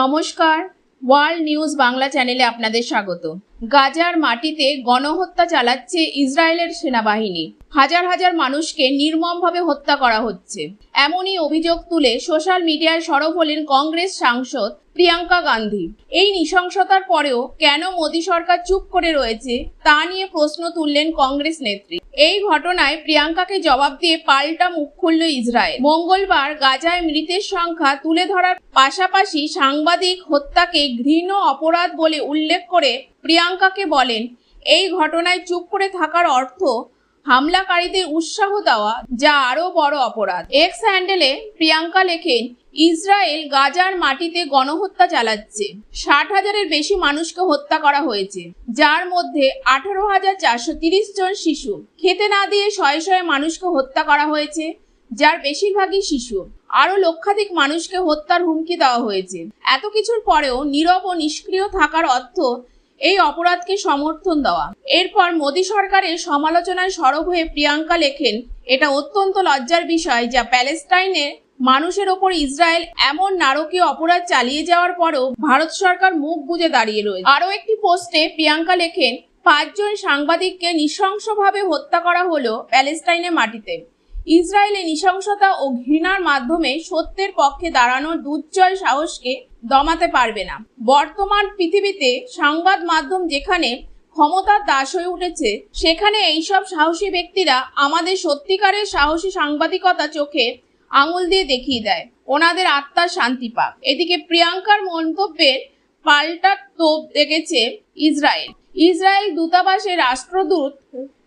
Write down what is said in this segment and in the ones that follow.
নমস্কার, world news Bangla চ্যানেলে আপনাদের স্বাগত। গাজার মাটিতে গণহত্যা চালাচ্ছে ইসরায়েলের সেনাবাহিনী। হাজার হাজার মানুষকে নির্মমভাবে হত্যা করা হচ্ছে। এমনই অভিযোগ তুলে সোশ্যাল মিডিয়ায় সরব হলেন কংগ্রেস সাংসদ প্রিয়াঙ্কা গান্ধী। এই নৃশংসতার পরেও কেন মোদী সরকার চুপ করে রয়েছে, তা নিয়ে প্রশ্ন তুললেন কংগ্রেস নেত্রী। এই ঘটনায় প্রিয়াঙ্কাকে জবাব দিয়ে পাল্টা মুখ খুলল ইসরায়েল। মঙ্গলবার গাজায় মৃতের সংখ্যা তুলে ধরার পাশাপাশি সাংবাদিক হত্যাকে ঘৃণ অপরাধ বলে উল্লেখ করে প্রিয়াঙ্কাকে বলেন, এই ঘটনায় চুপ করে থাকার অর্থ হামলাকারীদের উৎসাহ দেওয়া, যা আরও বড় অপরাধ। এক্স হ্যান্ডেলে প্রিয়াঙ্কা লেখেন, ইসরায়েল গাজার মাটিতে গণহত্যা চালাচ্ছে। ষাট হাজারের বেশি মানুষকে হত্যা করা হয়েছে, যার মধ্যে আঠারো হাজার চারশো তিরিশ জন শিশু। খেতে না দিয়ে শয়ে শয়ে মানুষকে হত্যা করা হয়েছে, যার বেশিরভাগই শিশু। আরও লক্ষাধিক মানুষকে হত্যার হুমকি দেওয়া হয়েছে। এত কিছুর পরেও নীরব ও নিষ্ক্রিয় থাকার অর্থ এই অপরাধকে সমর্থন দেওয়া। এরপর মোদী সরকারের সমালোচনায় সরব হয়ে প্রিয়াঙ্কা লেখেন, এটা অত্যন্ত লজ্জার বিষয় যা প্যালেস্টাইনে মানুষের ওপর ইসরায়েল এমন নারকীয় অপরাধ চালিয়ে যাওয়ার পরও ভারত সরকার মুখ বুজে দাঁড়িয়ে রয়েছে। আরও একটি পোস্টে প্রিয়াঙ্কা লেখেন, পাঁচজন সাংবাদিককে নৃশংসভাবে হত্যা করা হলো প্যালেস্টাইনের মাটিতে। ইসরায়েলে নৃশংসতা ও ঘৃণার মাধ্যমে সত্যের পক্ষে দাঁড়ানোর দুর্জয় সাহসকে দমাতে পারবে না। বর্তমান পৃথিবীতে সংবাদ মাধ্যম যেখানে ক্ষমতার দাস হয়ে উঠেছে, সেখানে এইসব সাহসী ব্যক্তিরা আমাদের সত্যিকারের সাহসী সাংবাদিকতা চোখে আঙুল দিয়ে দেখিয়ে দেয়। ওনাদের আত্মার শান্তি পাক। এদিকে প্রিয়াঙ্কার মন্তব্যের পাল্টা তোপ দেখেছে ইসরায়েল। ইসরায়েল দূতাবাসের রাষ্ট্রদূত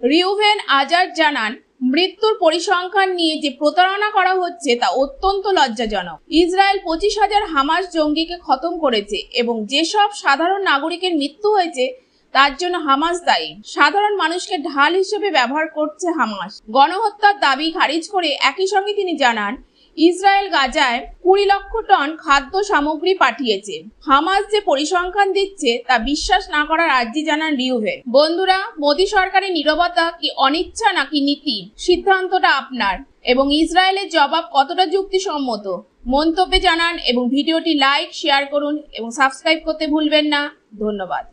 রিউভেন আজার জানান মৃত্যুর পরিসংখ্যান নিয়ে যে প্রতারণা করা হচ্ছে তা অত্যন্ত লজ্জাজনক। ইসরায়েল পঁচিশ হাজার হামাস জঙ্গিকে খতম করেছে এবং যেসব সাধারণ নাগরিকের মৃত্যু হয়েছে, তার জন্য হামাস দায়ী। সাধারণ মানুষকে ঢাল হিসেবে ব্যবহার করছে হামাস। গণহত্যার দাবি খারিজ করে একই সঙ্গে তিনি জানান ইসরায়েল গাজায় কুড়ি লক্ষ টন খাদ্য সামগ্রী পাঠিয়েছে। হামাস যে পরিসংখ্যান দিচ্ছে তা বিশ্বাস না করার আর্জি জানান রিউভে বন্ধুরা, মোদী সরকারের নীরবতা কি অনিচ্ছা নাকি নীতি? সিদ্ধান্তটা আপনার। এবং ইসরায়েলের জবাব কতটা যুক্তিসম্মত? মন্তব্যে জানান এবং ভিডিওটি লাইক, শেয়ার করুন এবং সাবস্ক্রাইব করতে ভুলবেন না। ধন্যবাদ।